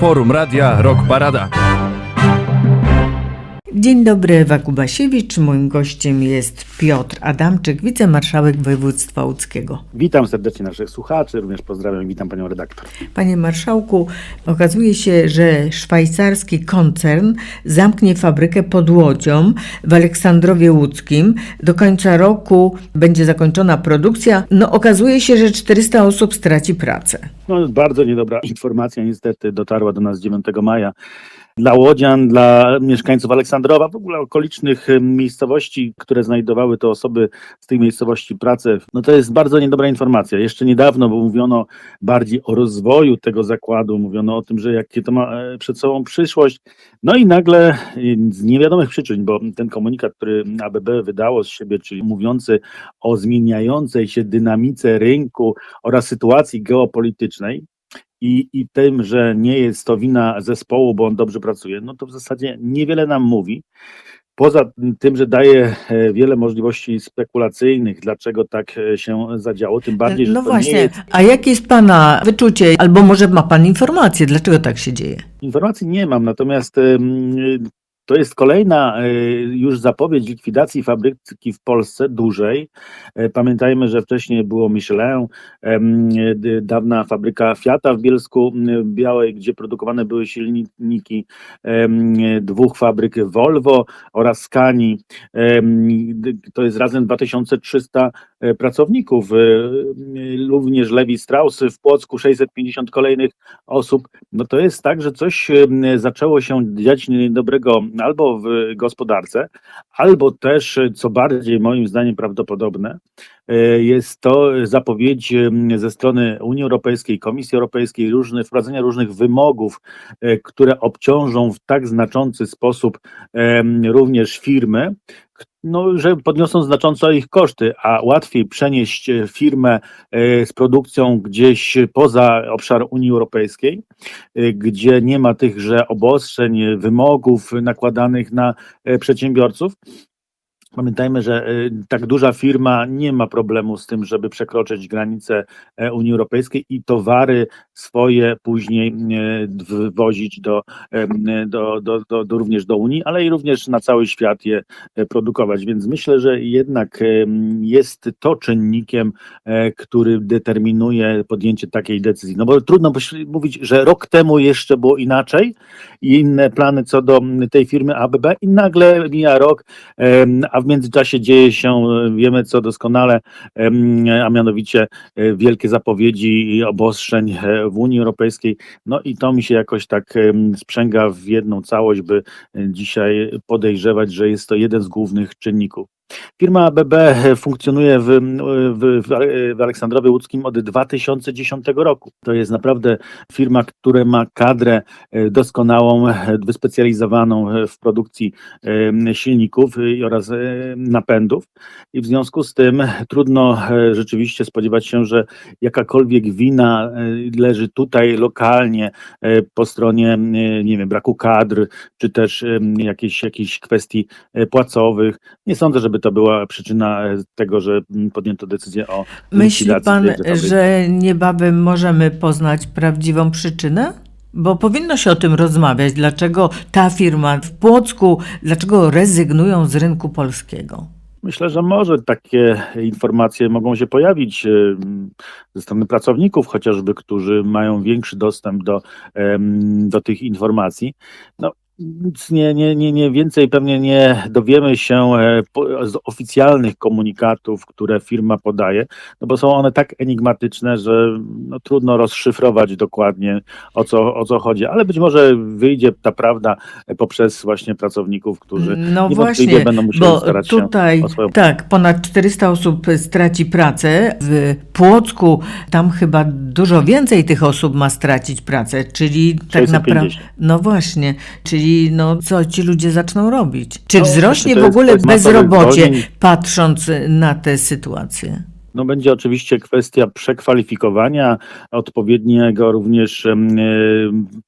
Forum Radia Rock Parada. Dzień dobry, Ewa Kubasiewicz. Moim gościem jest Piotr Adamczyk, wicemarszałek województwa łódzkiego. Witam serdecznie naszych słuchaczy, również pozdrawiam i witam panią redaktor. Panie marszałku, okazuje się, że szwajcarski koncern zamknie fabrykę pod Łodzią w Aleksandrowie Łódzkim. Do końca roku będzie zakończona produkcja. No okazuje się, że 400 osób straci pracę. No, bardzo niedobra informacja niestety dotarła do nas 9 maja. Dla Łodzian, dla mieszkańców Aleksandrowa, w ogóle okolicznych miejscowości, które znajdowały te osoby z tych miejscowości pracę, no to jest bardzo niedobra informacja. Jeszcze niedawno bo mówiono bardziej o rozwoju tego zakładu, mówiono o tym, że jakie to ma e, przed sobą przyszłość. No i nagle e, z niewiadomych przyczyn, bo ten komunikat, który ABB wydało z siebie, czyli mówiący o zmieniającej się dynamice rynku oraz sytuacji geopolitycznej, i, i tym, że nie jest to wina zespołu, bo on dobrze pracuje, no to w zasadzie niewiele nam mówi. Poza tym, że daje e, wiele możliwości spekulacyjnych, dlaczego tak e, się zadziało, tym bardziej, że No właśnie, jest a jakie jest Pana wyczucie, albo może ma Pan informacje, dlaczego tak się dzieje? Informacji nie mam, natomiast to jest kolejna e, już zapowiedź likwidacji fabryki w Polsce dużej. E, Pamiętajmy, że wcześniej było Michelin, dawna fabryka Fiata w Bielsku Białej, gdzie produkowane były silniki dwóch fabryk Volvo oraz Scani. To jest razem 2300 e, pracowników. E, Również Lewi Strauss w Płocku 650 kolejnych osób. No to jest tak, że coś em, zaczęło się dziać niedobrego albo w gospodarce, albo też, e, co bardziej moim zdaniem prawdopodobne, e, jest to zapowiedź ze strony Unii Europejskiej, Komisji Europejskiej, różne, wprowadzenia różnych wymogów, e, które obciążą w tak znaczący sposób również firmy, no, że podniosą znacząco ich koszty, a łatwiej przenieść e, firmę e, z produkcją gdzieś poza obszar Unii Europejskiej, y, gdzie nie ma tychże obostrzeń, wymogów nakładanych na e, przedsiębiorców. Pamiętajmy, że y, tak duża firma nie ma problemu z tym, żeby przekroczyć granice e, Unii Europejskiej i towary swoje później e, wwozić do, em, do, do, do, do również do Unii, ale i również na cały świat je e, produkować. Więc myślę, że jednak jest to czynnikiem, e, który determinuje podjęcie takiej decyzji. No bo trudno mówić, że rok temu jeszcze było inaczej i inne plany co do tej firmy ABB i nagle mija rok, em, w międzyczasie dzieje się, e, wiemy co doskonale, a mianowicie e, wielkie zapowiedzi i obostrzeń e, w Unii Europejskiej. No i to mi się jakoś tak sprzęga w jedną całość, by dzisiaj podejrzewać, że jest to jeden z głównych czynników. Firma ABB funkcjonuje w, w, w Aleksandrowie Łódzkim od 2010 roku. To jest naprawdę firma, która ma kadrę e, doskonałą, e, wyspecjalizowaną e, w produkcji silników oraz napędów. I w związku z tym trudno rzeczywiście spodziewać się, że jakakolwiek wina leży tutaj lokalnie po stronie, nie wiem, braku kadr, czy też jakiejś, jakiejś kwestii płacowych. Nie sądzę, żeby to była przyczyna e, tego, że mm, podjęto decyzję o Myśli Pan, że niebawem możemy poznać prawdziwą przyczynę? Bo powinno się o tym rozmawiać. Dlaczego ta firma w Płocku, dlaczego rezygnują z rynku polskiego? Myślę, że może takie informacje mogą się pojawić em, ze strony pracowników, chociażby, którzy mają większy dostęp do, do tych informacji. No, nic nie, nie, nie, nie więcej pewnie nie dowiemy się e, z oficjalnych komunikatów, które firma podaje, no bo są one tak enigmatyczne, że no, trudno rozszyfrować dokładnie o co, o co chodzi, ale być może wyjdzie ta prawda e, poprzez właśnie pracowników, którzy No właśnie, będą musieli bo starać się tutaj o swoją tak, ponad 400 osób straci pracę. W Płocku tam chyba dużo więcej tych osób ma stracić pracę, czyli tak naprawdę. 650. No właśnie, czyli no co ci ludzie zaczną robić? Czy No, wzrośnie w ogóle bezrobocie, patrząc na tę sytuację? No będzie oczywiście kwestia przekwalifikowania, odpowiedniego również e,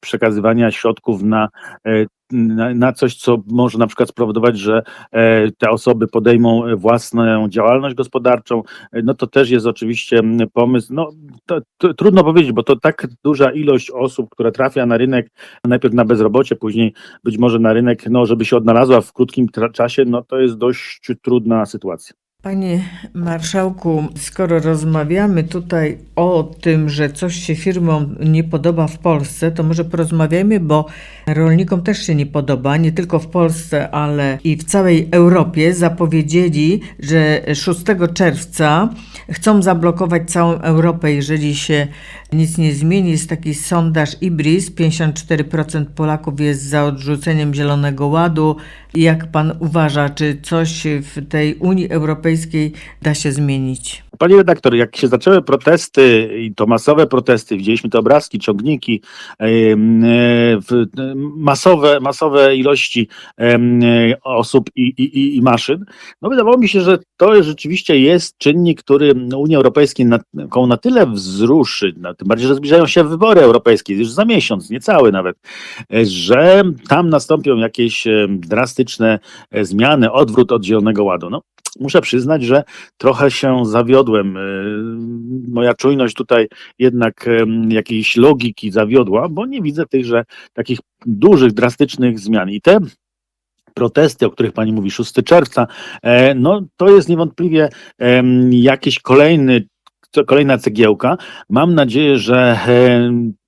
przekazywania środków na, e, na, na coś, co może na przykład spowodować, że e, te osoby podejmą własną działalność gospodarczą. No to też jest oczywiście pomysł. No, to, to, trudno powiedzieć, bo to tak duża ilość osób, która trafia na rynek, najpierw na bezrobocie, później być może na rynek, no żeby się odnalazła w krótkim czasie, no to jest dość trudna sytuacja. Panie marszałku, skoro rozmawiamy tutaj o tym, że coś się firmom nie podoba w Polsce, to może porozmawiajmy, bo rolnikom też się nie podoba, nie tylko w Polsce, ale i w całej Europie. Zapowiedzieli, że 6 czerwca chcą zablokować całą Europę, jeżeli się nic nie zmieni. Jest taki sondaż IBRIS, 54% Polaków jest za odrzuceniem Zielonego Ładu. Jak pan uważa, czy coś w tej Unii Europejskiej da się zmienić? Panie redaktor, jak się zaczęły protesty i to masowe protesty, widzieliśmy te obrazki, ciągniki, e, masowe, masowe ilości e, osób i, i, i- maszyn, no wydawało mi się, że to rzeczywiście jest czynnik, który Unię Europejską na, na tyle wzruszy, na, tym bardziej, że zbliżają się wybory europejskie, już za miesiąc, niecały nawet, e, że tam nastąpią jakieś e, drastyczne e, zmiany, odwrót od Zielonego Ładu. No, muszę przyznać, że trochę się zawiodłem. Moja czujność tutaj jednak jakiejś logiki zawiodła, bo nie widzę tychże takich dużych, drastycznych zmian. I te protesty, o których pani mówi, 6 czerwca, no to jest niewątpliwie jakiś kolejny kolejna cegiełka. Mam nadzieję, że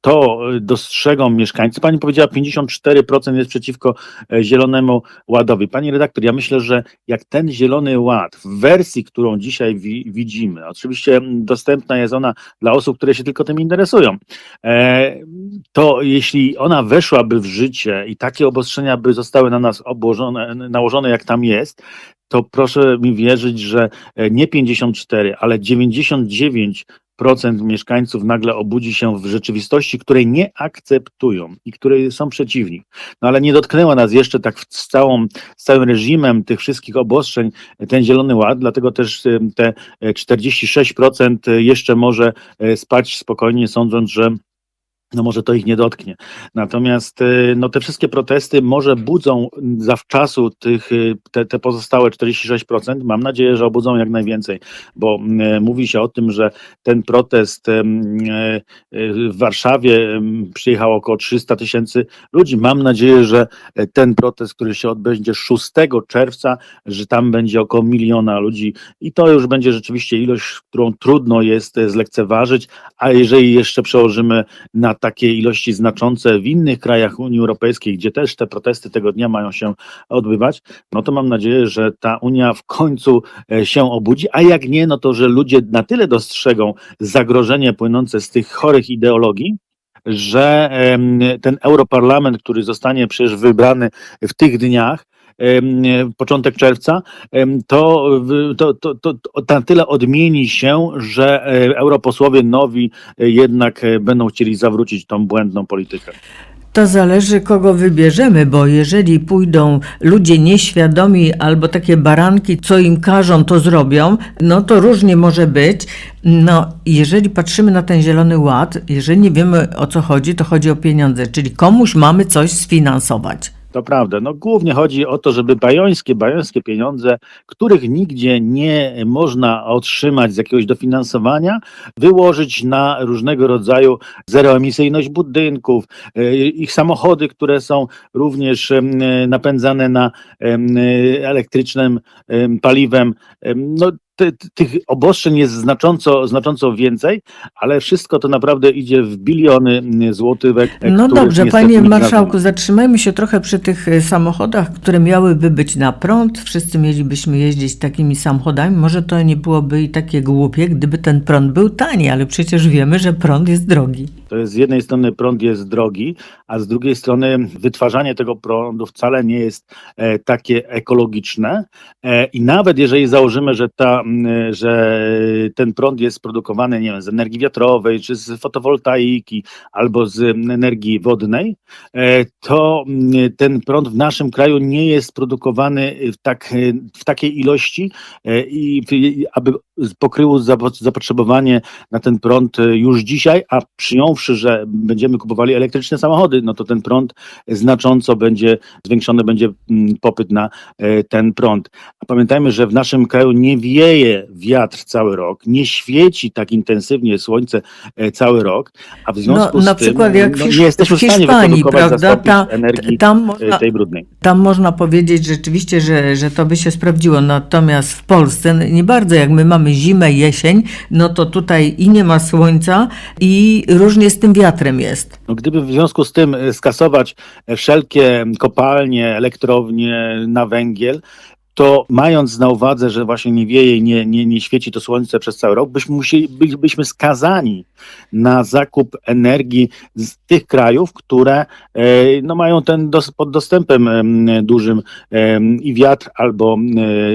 to dostrzegą mieszkańcy. Pani powiedziała, 54% jest przeciwko e, Zielonemu Ładowi. Pani redaktor, ja myślę, że jak ten Zielony Ład w wersji, którą dzisiaj wi widzimy, oczywiście dostępna jest ona dla osób, które się tylko tym interesują, e, to jeśli ona weszłaby w życie i takie obostrzenia by zostały na nas obłożone, nałożone jak tam jest, to proszę mi wierzyć, że e, nie 54, ale 99 procent mieszkańców nagle obudzi się w rzeczywistości, której nie akceptują i której są przeciwni. No ale nie dotknęła nas jeszcze tak z, całą, z całym reżimem tych wszystkich obostrzeń e, ten Zielony Ład, dlatego też e, te e, 46% jeszcze może e, spać spokojnie, sądząc, że no może to ich nie dotknie. Natomiast y, no, te wszystkie protesty może budzą zawczasu tych, y, te, te pozostałe 46%. Mam nadzieję, że obudzą jak najwięcej, bo y, mówi się o tym, że ten protest w Warszawie przyjechało około 300 tysięcy ludzi. Mam nadzieję, że e, ten protest, który się odbędzie 6 czerwca, że tam będzie około miliona ludzi i to już będzie rzeczywiście ilość, którą trudno jest e, zlekceważyć, a jeżeli jeszcze przełożymy na takie ilości znaczące w innych krajach Unii Europejskiej, gdzie też te protesty tego dnia mają się odbywać, no to mam nadzieję, że ta Unia w końcu e, się obudzi, a jak nie, no to że ludzie na tyle dostrzegą zagrożenie płynące z tych chorych ideologii, że ten Europarlament, który zostanie przecież wybrany w tych dniach, początek czerwca, to, to, to, to na tyle odmieni się, że e, europosłowie nowi e, jednak e, będą chcieli zawrócić tą błędną politykę. To zależy, kogo wybierzemy, bo jeżeli pójdą ludzie nieświadomi albo takie baranki, co im każą, to zrobią, no to różnie może być. No, jeżeli patrzymy na ten Zielony Ład, jeżeli nie wiemy o co chodzi, to chodzi o pieniądze, czyli komuś mamy coś sfinansować. To prawda. No głównie chodzi o to, żeby bajońskie, bajońskie pieniądze, których nigdzie nie można otrzymać z jakiegoś dofinansowania, wyłożyć na różnego rodzaju zeroemisyjność budynków, e, ich samochody, które są również napędzane na em, elektrycznym em, paliwem. Em, No, ty, ty- tych obostrzeń jest znacząco, znacząco więcej, ale wszystko to naprawdę idzie w biliony mm, złotówek. e, No dobrze, panie marszałku, zatrzymajmy się trochę przy tych e, samochodach, które miałyby być na prąd. Wszyscy mielibyśmy jeździć takimi samochodami. Może to nie byłoby i takie głupie, gdyby ten prąd był tani, ale przecież wiemy, że prąd jest drogi. Z jednej strony prąd jest drogi, a z drugiej strony wytwarzanie tego prądu wcale nie jest e, takie ekologiczne. E, I nawet jeżeli założymy, że, ta, że ten prąd jest produkowany nie wiem, z energii wiatrowej, czy z fotowoltaiki, albo z energii wodnej, e, to ten prąd w naszym kraju nie jest produkowany w, tak, w takiej ilości, i aby pokryło zapo- zapotrzebowanie na ten prąd już dzisiaj, a przyjąwszy, że będziemy kupowali elektryczne samochody, no to ten prąd znacząco będzie zwiększony będzie mm, popyt na e, ten prąd. A pamiętajmy, że w naszym kraju nie wieje wiatr cały rok, nie świeci tak intensywnie słońce e, cały rok, a w No, związku na z tym przykład jak no, w, Hisz- nie jesteśmy w stanie wyprodukować, prawda? Ta, energii tam, e, można, tej brudnej. tam można powiedzieć rzeczywiście, że, że to by się sprawdziło. Natomiast w Polsce no, nie bardzo, jak my mamy zimę, jesień, no to tutaj i nie ma słońca i różnie z tym wiatrem jest. No, gdyby w związku z tym e, skasować e, wszelkie kopalnie, elektrownie na węgiel, to mając na uwadze, że właśnie nie wieje i nie, nie, nie świeci to słońce przez cały rok, byśmy, musieli, bylibyśmy skazani na zakup energii z tych krajów, które e, no, mają ten dos, pod dostępem em, dużym i wiatr, albo,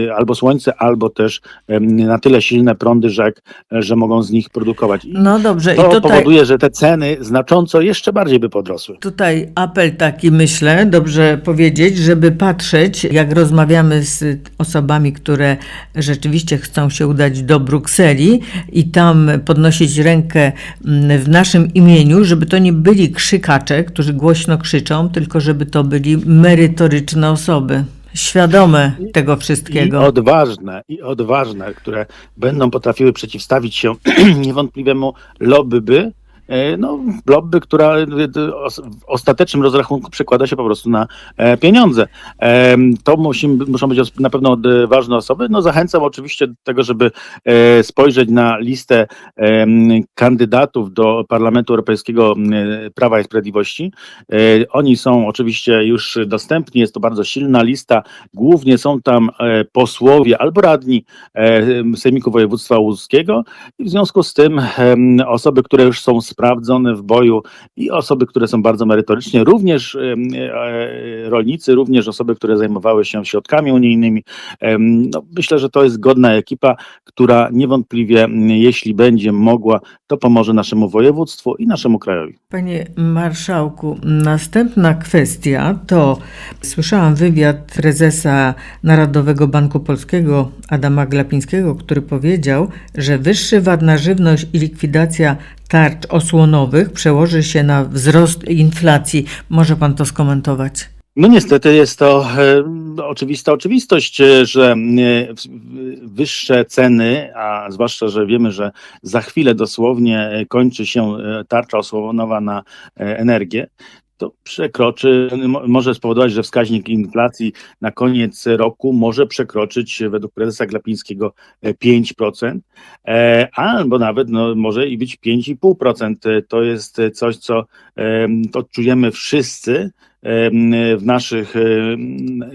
e, albo słońce, albo też na tyle silne prądy rzek, że mogą z nich produkować. I No dobrze, to i tutaj, powoduje, że te ceny znacząco jeszcze bardziej by podrosły. tutaj apel taki myślę, dobrze powiedzieć, żeby patrzeć, jak rozmawiamy z osobami, które rzeczywiście chcą się udać do Brukseli i tam podnosić rękę mm, w naszym imieniu, żeby to nie byli krzykacze, którzy głośno krzyczą, tylko żeby to byli merytoryczne osoby, świadome tego I wszystkiego. odważne, i odważne, które będą potrafiły przeciwstawić się niewątpliwemu lobby, no, lobby, która e, w ostatecznym rozrachunku przekłada się po prostu na e, pieniądze. To musi, muszą być na pewno e, ważne osoby. No, zachęcam oczywiście do tego, żeby e, spojrzeć na listę kandydatów do Parlamentu Europejskiego Prawa i Sprawiedliwości. E, Oni są oczywiście już dostępni, jest to bardzo silna lista. Głównie są tam e, posłowie albo radni e, Sejmiku Województwa Łódzkiego i w związku z tym osoby, które już są sprawdzone w boju i osoby, które są bardzo merytorycznie, również em, e, rolnicy, również osoby, które zajmowały się środkami unijnymi. No, myślę, że to jest godna ekipa, która niewątpliwie, jeśli będzie mogła, to pomoże naszemu województwu i naszemu krajowi. Panie Marszałku, następna kwestia to słyszałam wywiad prezesa Narodowego Banku Polskiego Adama Glapińskiego, który powiedział, że wyższy VAT na żywność i likwidacja tarcz osłonowych przełoży się na wzrost inflacji. Może pan to skomentować? No niestety jest to e, oczywista oczywistość, e, że e, wyższe ceny, a zwłaszcza, że wiemy, że za chwilę dosłownie kończy się tarcza osłonowa na energię, to przekroczy, mo- może spowodować, że wskaźnik inflacji na koniec roku może przekroczyć e, według prezesa Glapińskiego e, 5%, e, albo nawet no, może i być 5,5%. E, To jest e, coś, co em, to czujemy wszyscy, w naszych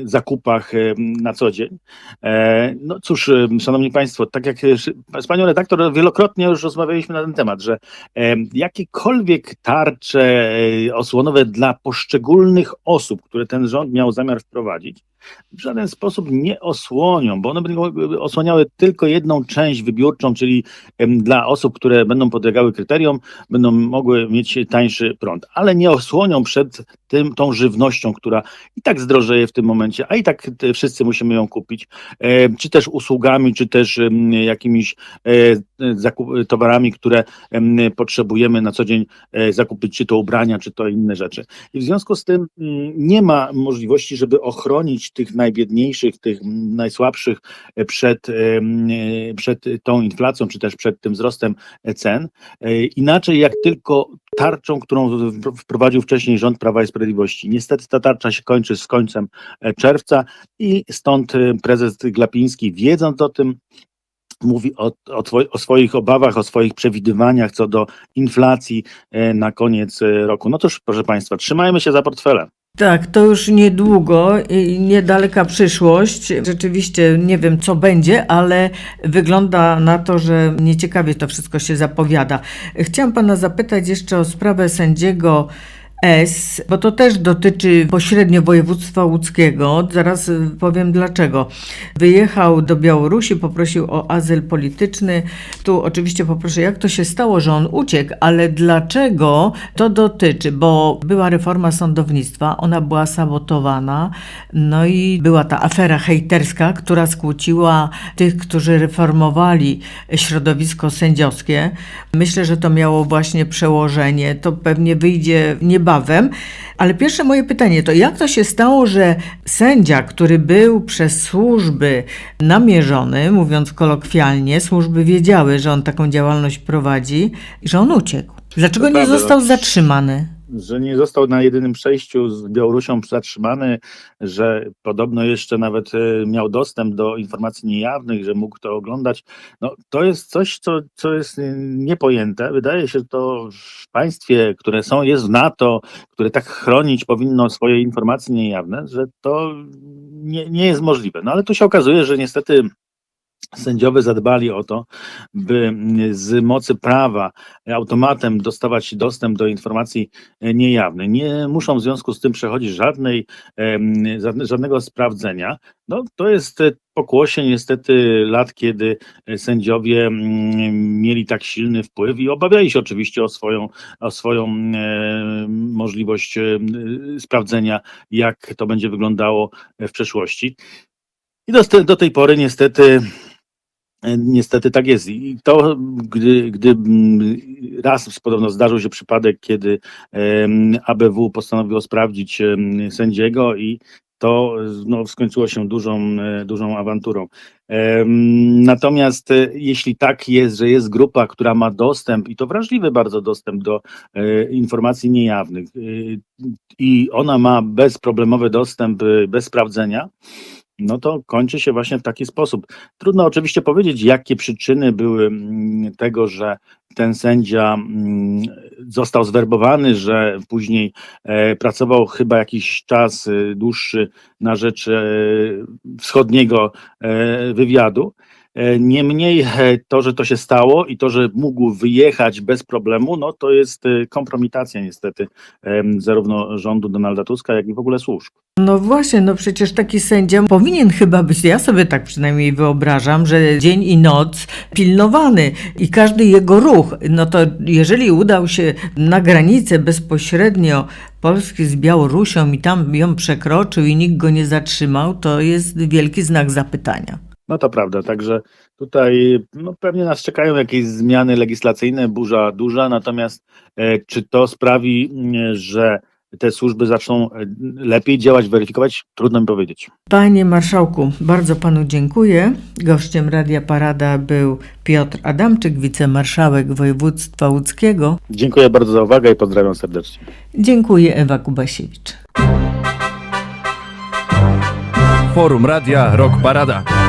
zakupach na co dzień. E, No cóż, szanowni państwo, tak jak z panią redaktor wielokrotnie już rozmawialiśmy na ten temat, że jakiekolwiek tarcze e, osłonowe dla poszczególnych osób, które ten rząd miał zamiar wprowadzić, w żaden sposób nie osłonią, bo one będą osłaniały tylko jedną część wybiórczą, czyli dla osób, które będą podlegały kryterium, będą mogły mieć tańszy prąd, ale nie osłonią przed tym, tą żywnością, która i tak zdrożeje w tym momencie, a i tak wszyscy musimy ją kupić, e, czy też usługami, czy też jakimiś e, towarami, które em, potrzebujemy na co dzień e, zakupić, czy to ubrania, czy to inne rzeczy. I w związku z tym mm, nie ma możliwości, żeby ochronić tych najbiedniejszych, tych najsłabszych przed, e, przed tą inflacją, czy też przed tym wzrostem cen. E, Inaczej jak tylko tarczą, którą wprowadził wcześniej rząd Prawa i Sprawiedliwości. Niestety ta tarcza się kończy z końcem e, czerwca i stąd prezes Glapiński, wiedząc o tym, mówi o, o, twoi- o swoich obawach, o swoich przewidywaniach co do inflacji na koniec roku. No toż, proszę Państwa, trzymajmy się za portfele. Tak, to już niedługo i niedaleka przyszłość. Rzeczywiście nie wiem, co będzie, ale wygląda na to, że nieciekawie to wszystko się zapowiada. Chciałam pana zapytać jeszcze o sprawę sędziego S, bo to też dotyczy pośrednio województwa łódzkiego. Zaraz y, powiem dlaczego. Wyjechał do Białorusi, poprosił o azyl polityczny. Tu oczywiście poproszę, jak to się stało, że on uciekł, ale dlaczego to dotyczy? Bo była reforma sądownictwa, ona była sabotowana, no i była ta afera hejterska, która skłóciła tych, którzy reformowali środowisko sędziowskie. Myślę, że to miało właśnie przełożenie. To pewnie wyjdzie niebawem. Ale pierwsze moje pytanie to, jak to się stało, że sędzia, który był przez służby namierzony, mówiąc kolokwialnie, służby wiedziały, że on taką działalność prowadzi i że on uciekł? Dlaczego nie został no. zatrzymany? Że nie został na jedynym przejściu z Białorusią zatrzymany, że podobno jeszcze nawet e, miał dostęp do informacji niejawnych, że mógł to oglądać. No, to jest coś, co, co jest e, niepojęte. Wydaje się, że to w państwie, które są, jest w NATO, które tak chronić powinno swoje informacje niejawne, że to nie, nie jest możliwe. No ale tu się okazuje, że niestety sędziowie zadbali o to, by z mocy prawa automatem dostawać dostęp do informacji e, niejawnej. Nie muszą w związku z tym przechodzić żadnej, żadnego sprawdzenia. No, to jest e, pokłosie niestety lat, kiedy e, sędziowie mm, mieli tak silny wpływ i obawiali się oczywiście o swoją, o swoją możliwość sprawdzenia, jak to będzie wyglądało w przeszłości. I do, do tej pory niestety Niestety tak jest. I to, gdy, gdy mm, raz podobno zdarzył się przypadek, kiedy ABW postanowiło sprawdzić sędziego i to no, skończyło się dużą, e, dużą awanturą. Natomiast e, jeśli tak jest, że jest grupa, która ma dostęp, i to wrażliwy bardzo dostęp do e, informacji niejawnych, e, i ona ma bezproblemowy dostęp e, bez sprawdzenia, no to kończy się właśnie w taki sposób. Trudno oczywiście powiedzieć, jakie przyczyny były mm, tego, że ten sędzia mm, został zwerbowany, że później e, pracował chyba jakiś czas e, dłuższy na rzecz e, wschodniego wywiadu. E, Niemniej e, to, że to się stało i to, że mógł wyjechać bez problemu, no to jest e, kompromitacja niestety zarówno rządu Donalda Tuska, jak i w ogóle służb. No właśnie, no przecież taki sędzia powinien chyba być, ja sobie tak przynajmniej wyobrażam, że dzień i noc pilnowany i każdy jego ruch. No to jeżeli udał się na granicę bezpośrednio Polski z Białorusią i tam ją przekroczył i nikt go nie zatrzymał, to jest wielki znak zapytania. No to prawda, także tutaj no, pewnie nas czekają jakieś zmiany legislacyjne, burza duża, natomiast e, czy to sprawi, m, że te służby zaczną e, lepiej działać, weryfikować, trudno mi powiedzieć. Panie marszałku, bardzo panu dziękuję. Gościem Radia Parada był Piotr Adamczyk, wicemarszałek województwa łódzkiego. Dziękuję bardzo za uwagę i pozdrawiam serdecznie. Dziękuję Ewa Kubasiewicz. Forum Radia Rock Parada.